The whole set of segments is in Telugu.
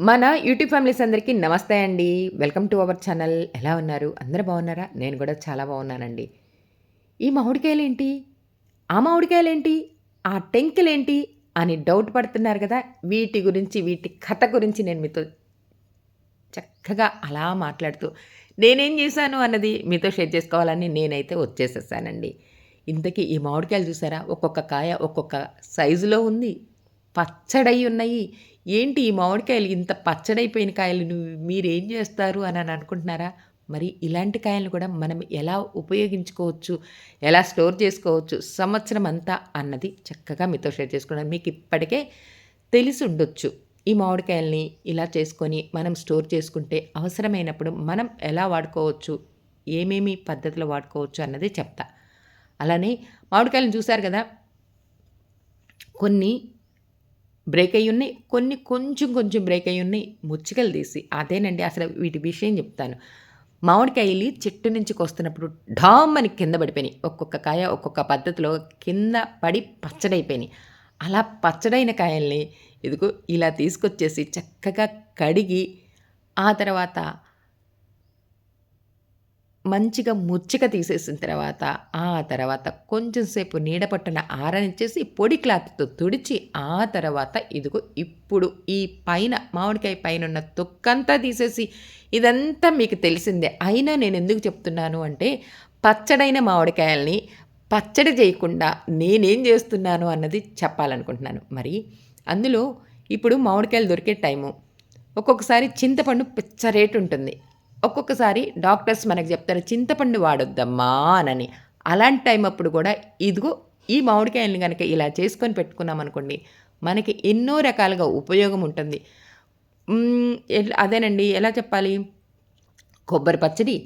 మన యూట్యూబ్ ఫ్యామిలీస్ అందరికీ నమస్తే అండి. Welcome to our channel. ఎలా ఉన్నారు? అందరు బాగున్నారా? నేను కూడా చాలా బాగున్నానండి. ఈ మామిడికాయలేంటి? ఆ మామిడికాయలేంటి? ఆ టెంకులేంటి? అని డౌట్ పడుతున్నారు కదా. వీటి గురించి వీటి కథ గురించి నేను మీతో చక్కగా అలా మాట్లాడుతూ నేనేం చేశాను అన్నది మీతో షేర్ చేసుకోవాలని నేనైతే వచ్చేసేసానండి. ఇంతకీ ఈ మామిడికాయలు చూసారా? ఒక్కొక్క కాయ ఒక్కొక్క సైజులో ఉంది. పచ్చడై ఉన్నాయి. ఏంటి ఈ మామిడికాయలు ఇంత పచ్చడైపోయిన కాయలు మీరేం చేస్తారు అని అని అనుకుంటున్నారా? మరి ఇలాంటి కాయలను కూడా మనం ఎలా ఉపయోగించుకోవచ్చు? ఎలా స్టోర్ చేసుకోవచ్చు? సంవత్సరం అంతా అన్నది చక్కగా మీతో షేర్ చేసుకున్నాను. మీకు ఇప్పటికే తెలిసి ఉండొచ్చు. ఈ మామిడికాయల్ని ఇలా చేసుకొని మనం స్టోర్ చేసుకుంటే అవసరమైనప్పుడు మనం ఎలా వాడుకోవచ్చు? ఏమేమి పద్ధతిలో వాడుకోవచ్చు అన్నది చెప్తా. అలానే మామిడికాయలను చూశారు కదా? కొన్ని బ్రేక్ అయ్యి ఉన్నాయి కొన్ని కొంచెం కొంచెం బ్రేక్ అయ్యి ఉన్నాయి ముచ్చికలు తీసి. అదేనండి అసలు వీటి విషయం చెప్తాను. మామిడికాయలు చెట్టు నుంచి కొస్తున్నప్పుడు ఢామ్ అని కింద పడిపోయినాయి. ఒక్కొక్క కాయ ఒక్కొక్క పద్ధతిలో కింద పడి పచ్చడైపోయినాయి. అలా పచ్చడైన కాయల్ని ఇదిగో ఇలా తీసుకొచ్చేసి చక్కగా కడిగి ఆ తర్వాత మంచిగా ముచ్చిక తీసేసిన తర్వాత ఆ తర్వాత కొంచెం సేపు నీడ పట్టున ఆరనిచ్చేసి పొడి క్లాత్తో తుడిచి ఆ తర్వాత ఇదిగో ఇప్పుడు ఈ పైన మామిడికాయ పైన ఉన్న తొక్కంతా తీసేసి ఇదంతా మీకు తెలిసిందే. అయినా నేను ఎందుకు చెప్తున్నాను అంటే పచ్చడైన మామిడికాయల్ని పచ్చడి చేయకుండా నేనేం చేస్తున్నాను అన్నది చెప్పాలనుకుంటున్నాను. మరి అందులో ఇప్పుడు మామిడికాయలు దొరికే టైము. ఒక్కొక్కసారి చింతపండు పిచ్చ రేటు ఉంటుంది. ఒక్కొక్కసారి డాక్టర్స్ మనకు చెప్తారు చింతపండు వాడొద్దమ్మా అని అలాంటి టైం అప్పుడు కూడా ఇదిగో ఈ మామిడికాయల్ని కనుక ఇలా చేసుకొని పెట్టుకున్నాం అనుకోండి మనకి ఎన్నో రకాలుగా ఉపయోగం ఉంటుంది. అదేనండి ఎలా చెప్పాలి? కొబ్బరి పచ్చడి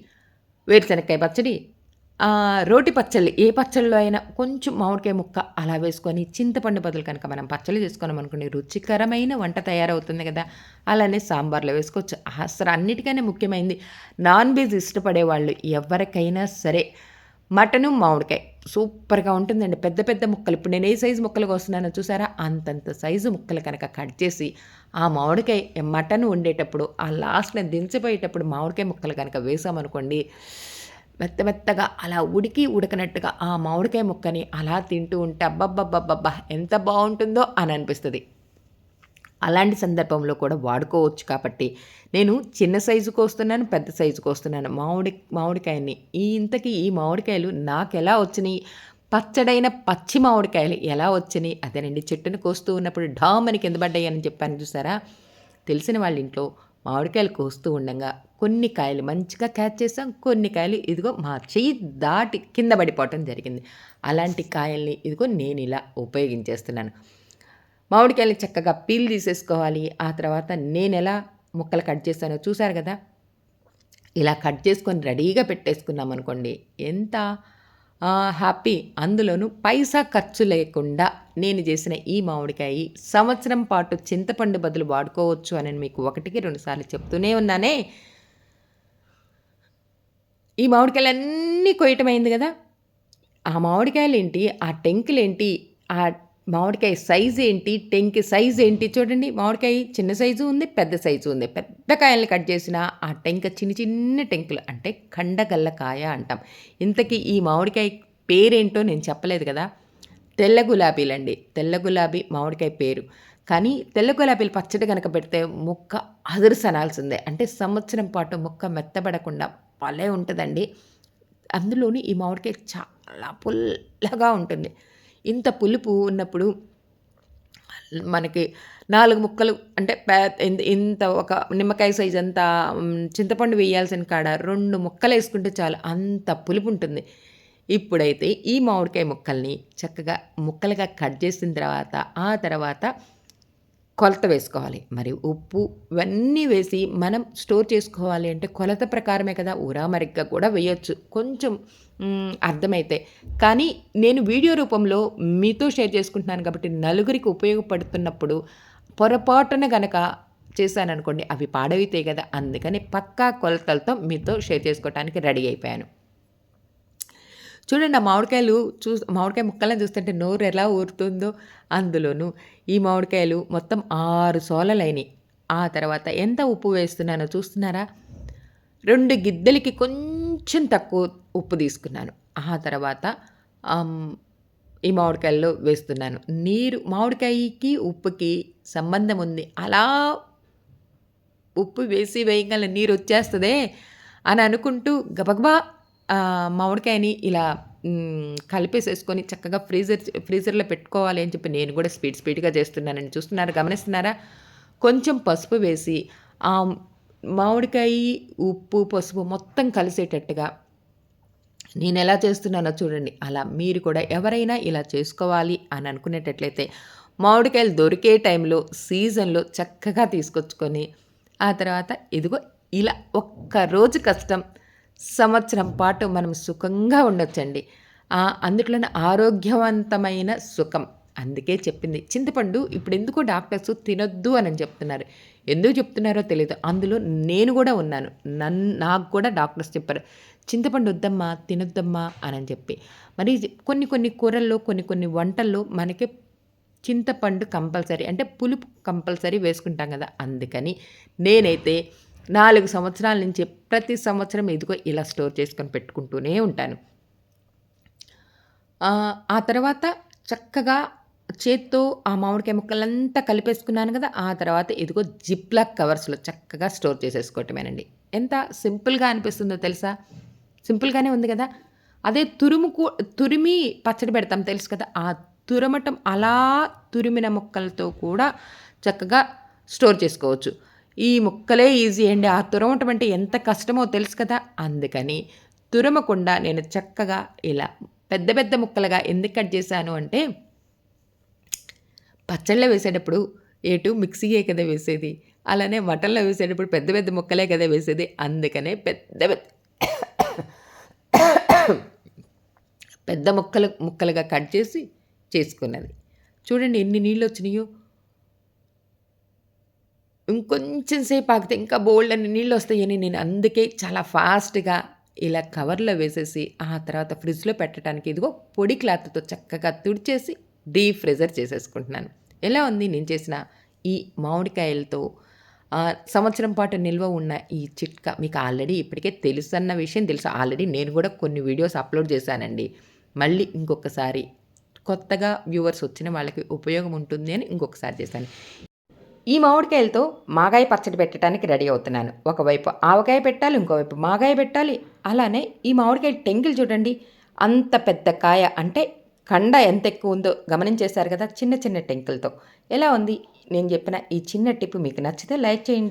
వేరుశనక్కాయ పచ్చడి రోటి పచ్చళ్ళు ఏ పచ్చళ్ళలో అయినా కొంచెం మామిడికాయ ముక్క అలా వేసుకొని చింతపండు బదులు కనుక మనం పచ్చళ్ళు చేసుకున్నాం అనుకోండి రుచికరమైన వంట తయారవుతుంది కదా. అలానే సాంబార్లో వేసుకోవచ్చు. అసలు అన్నిటికైనా ముఖ్యమైనది నాన్ వెజ్ ఇష్టపడే వాళ్ళు ఎవరికైనా సరే మటను మామిడికాయ సూపర్గా ఉంటుందండి. పెద్ద పెద్ద ముక్కలు ఇప్పుడు నేను ఏ సైజు ముక్కలు వస్తున్నానో చూసారా? అంతంత సైజు ముక్కలు కనుక కట్ చేసి ఆ మామిడికాయ మటన్ వండేటప్పుడు ఆ లాస్ట్ని దించిపోయేటప్పుడు మామిడికాయ ముక్కలు కనుక వేసామనుకోండి మెత్త మెత్తగా అలా ఉడికి ఉడకనట్టుగా ఆ మామిడికాయ ముక్కని అలా తింటూ ఉంటే అబ్బబ్బబ్బబ్బబ్బా ఎంత బాగుంటుందో అని అనిపిస్తుంది. అలాంటి సందర్భంలో కూడా వాడుకోవచ్చు కాబట్టి నేను చిన్న సైజుకు వస్తున్నాను పెద్ద సైజుకు వస్తున్నాను. మామిడి మామిడికాయని ఈ ఇంతకీ ఈ మామిడికాయలు నాకు ఎలా వచ్చినాయి? పచ్చడైన పచ్చి మామిడికాయలు ఎలా వచ్చినాయి? అదేనండి చెట్టును కోస్తూ ఉన్నప్పుడు డామని కింద పడ్డాయి అని చెప్పాను చూసారా? తెలిసిన వాళ్ళ ఇంట్లో మామిడికాయలు కోస్తూ ఉండగా కొన్ని కాయలు మంచిగా క్యాచ్ చేసాం కొన్ని కాయలు ఇదిగో మా చెయ్యి దాటి కింద పడిపోవటం జరిగింది. అలాంటి కాయల్ని ఇదిగో నేను ఇలా ఉపయోగించేస్తున్నాను. మామిడికాయలు చక్కగా పీల్ తీసేసుకోవాలి. ఆ తర్వాత నేను ఎలా ముక్కలు కట్ చేస్తానో చూసారు కదా? ఇలా కట్ చేసుకొని రెడీగా పెట్టేసుకున్నాం అనుకోండి ఎంత హ్యాపీ. అందులోనూ పైసా ఖర్చు లేకుండా నేను చేసిన ఈ మామిడికాయ సంవత్సరం పాటు చింతపండు బదులు వాడుకోవచ్చు అని మీకు ఒకటికి రెండుసార్లు చెప్తూనే ఉన్నానే. ఈ మామిడికాయలు అన్నీ కొయ్యటమైంది కదా. ఆ మామిడికాయలేంటి? ఆ టెంకులేంటి? ఆ మామిడికాయ సైజు ఏంటి? టెంకి సైజు ఏంటి? చూడండి. మామిడికాయ చిన్న సైజు ఉంది పెద్ద సైజు ఉంది. పెద్ద కాయల్ని కట్ చేసిన ఆ టెంక చిన్న చిన్న టెంకులు అంటే కండగల్ల కాయ అంటాం. ఇంతకీ ఈ మామిడికాయ పేరేంటో నేను చెప్పలేదు కదా. తెల్ల గులాబీలండి తెల్ల గులాబీ మామిడికాయ పేరు. కానీ తెల్ల గులాబీలు పచ్చడి కనుక పెడితే ముక్క అదరుసనాల్సిందే. అంటే సంవత్సరం పాటు ముక్క మెత్తబడకుండా భలే ఉంటుందండి. అందులోని ఈ మామిడికాయ చాలా పుల్లగా ఉంటుంది. ఇంత పులుపు ఉన్నప్పుడు మనకి నాలుగు ముక్కలు అంటే ఇంత ఒక నిమ్మకాయ సైజ్ అంత చింతపండు వేయాల్సిన కాడ రెండు ముక్కలు వేసుకుంటే చాలు అంత పులుపు ఉంటుంది. ఇప్పుడైతే ఈ మామిడికాయ ముక్కల్ని చక్కగా ముక్కలుగా కట్ చేసిన తర్వాత ఆ తర్వాత కొలత వేసుకోవాలి. మరి ఉప్పు ఇవన్నీ వేసి మనం స్టోర్ చేసుకోవాలి అంటే కొలత ప్రకారమే కదా. ఉరామరిగ్గా కూడా వేయొచ్చు. కొంచెం అర్థమైతే. కానీ నేను వీడియో రూపంలో మీతో షేర్ చేసుకుంటున్నాను కాబట్టి నలుగురికి ఉపయోగపడుతున్నప్పుడు పొరపాటున గనక చేశాననుకోండి అవి పాడవితే కదా. అందుకని పక్కా కొలతలతో మీతో షేర్ చేసుకోవడానికి రెడీ అయిపోయాను. చూడండి ఆ మామిడికాయలు చూ మామిడికాయ ముక్కలను చూస్తుంటే నోరు ఎలా ఊరుతుందో అందులోనూ ఈ మామిడికాయలు మొత్తం ఆరు సోలలైనవి ఆ తర్వాత ఎంత ఉప్పు వేస్తున్నానో చూస్తున్నారా? రెండు గిద్దెలకి కొంచెం తక్కువ ఉప్పు తీసుకున్నాను. ఆ తర్వాత ఈ మామిడికాయల్లో వేస్తున్నాను. నీరు మామిడికాయకి ఉప్పుకి సంబంధం ఉంది. అలా ఉప్పు వేసి వేయగల నీరు వచ్చేస్తుందే అని అనుకుంటూ గబగబా మామిడికాయని ఇలా కలిపేసేసుకొని చక్కగా ఫ్రీజర్ ఫ్రీజర్లో పెట్టుకోవాలి అని చెప్పి నేను కూడా స్పీడ్ స్పీడ్గా చేస్తున్నానని చూస్తున్నారు? గమనిస్తున్నారా? కొంచెం పసుపు వేసి ఆ మామిడికాయ ఉప్పు పసుపు మొత్తం కలిసేటట్టుగా నేను ఎలా చేస్తున్నానో చూడండి. అలా మీరు కూడా ఎవరైనా ఇలా చేసుకోవాలి అని అనుకునేటట్లయితే మామిడికాయలు దొరికే టైంలో సీజన్లో చక్కగా తీసుకొచ్చుకొని ఆ తర్వాత ఇదిగో ఇలా ఒక్కరోజు కష్టం సంవత్సరం పాటు మనం సుఖంగా ఉండొచ్చండి. అందుట్లోనే ఆరోగ్యవంతమైన సుఖం. అందుకే చెప్పింది. చింతపండు ఇప్పుడు ఎందుకు డాక్టర్స్ తినొద్దు అని చెప్తున్నారు. ఎందుకు చెప్తున్నారో తెలియదు అందులో నేను కూడా ఉన్నాను. నన్ను నాకు కూడా డాక్టర్స్ చెప్పారు. చింతపండు వద్దమ్మా తినొద్దమ్మా అని చెప్పి. మరి కొన్ని కొన్ని కూరల్లో కొన్ని కొన్ని వంటల్లో మనకి చింతపండు కంపల్సరీ అంటే పులుపు కంపల్సరీ వేసుకుంటాం కదా. అందుకని నేనైతే నాలుగు సంవత్సరాల నుంచి ప్రతి సంవత్సరం ఇదిగో ఇలా స్టోర్ చేసుకొని పెట్టుకుంటూనే ఉంటాను. ఆ తర్వాత చక్కగా చేత్తో ఆ మామిడికాయ ముక్కలంతా కలిపేసుకున్నాను కదా ఆ తర్వాత ఎదుగో జిప్లాక్ కవర్స్లో చక్కగా స్టోర్ చేసేసుకోవటమేనండి. ఎంత సింపుల్గా అనిపిస్తుందో తెలుసా? సింపుల్గానే ఉంది కదా. అదే తురుము తురిమి పచ్చడి పెడతాం తెలుసు కదా ఆ తురమటం అలా తురిమిన ముక్కలతో కూడా చక్కగా స్టోర్ చేసుకోవచ్చు. ఈ ముక్కలే ఈజీ అండి. ఆ తురమటం అంటే ఎంత కష్టమో తెలుసు కదా. అందుకని తురమకుండా నేను చక్కగా ఇలా పెద్ద పెద్ద ముక్కలుగా ఎందుకు కట్ చేశాను అంటే పచ్చళ్ళ వేసేటప్పుడు ఏటు మిక్సీయే కదా వేసేది. అలానే మటన్లో వేసేటప్పుడు పెద్ద పెద్ద ముక్కలే కదా వేసేది. అందుకనే పెద్ద పెద్ద పెద్ద ముక్కలు ముక్కలుగా కట్ చేసి చేసుకున్నది. చూడండి ఎన్ని నీళ్ళు వచ్చినాయో. ఇంకొంచెం సేపు ఆగితే ఇంకా బోల్డ్ అని నీళ్ళు వస్తాయని నేను అందుకే చాలా ఫాస్ట్గా ఇలా కవర్లో వేసేసి ఆ తర్వాత ఫ్రిడ్జ్లో పెట్టడానికి ఇదిగో పొడి క్లాత్తో చక్కగా తుడిచేసి డీప్ ఫ్రిజర్ చేసేసుకుంటున్నాను. ఎలా ఉంది నేను చేసిన ఈ మామిడికాయలతో? సంవత్సరం పాటు నిల్వ ఉన్న ఈ చిట్కా మీకు ఆల్రెడీ ఇప్పటికే తెలుసు అన్న విషయం తెలుసు. ఆల్రెడీ నేను కూడా కొన్ని వీడియోస్ అప్లోడ్ చేశానండి. మళ్ళీ ఇంకొకసారి కొత్తగా వ్యూవర్స్ వచ్చిన వాళ్ళకి ఉపయోగం ఉంటుంది అని ఇంకొకసారి చేశాను. ఈ మామిడికాయలతో మాగాయ పచ్చడి పెట్టడానికి రెడీ అవుతున్నాను. ఒకవైపు ఆవకాయ పెట్టాలి ఇంకోవైపు మాగాయ పెట్టాలి. అలానే ఈ మామిడికాయ టెంకిల్ చూడండి. అంత పెద్ద కాయ అంటే కండ ఎంత ఎక్కువ ఉందో గమనించేశారు కదా చిన్న చిన్న టెంకులతో. ఎలా ఉంది? నేను చెప్పిన ఈ చిన్న టిప్ మీకు నచ్చితే లైక్ చేయండి.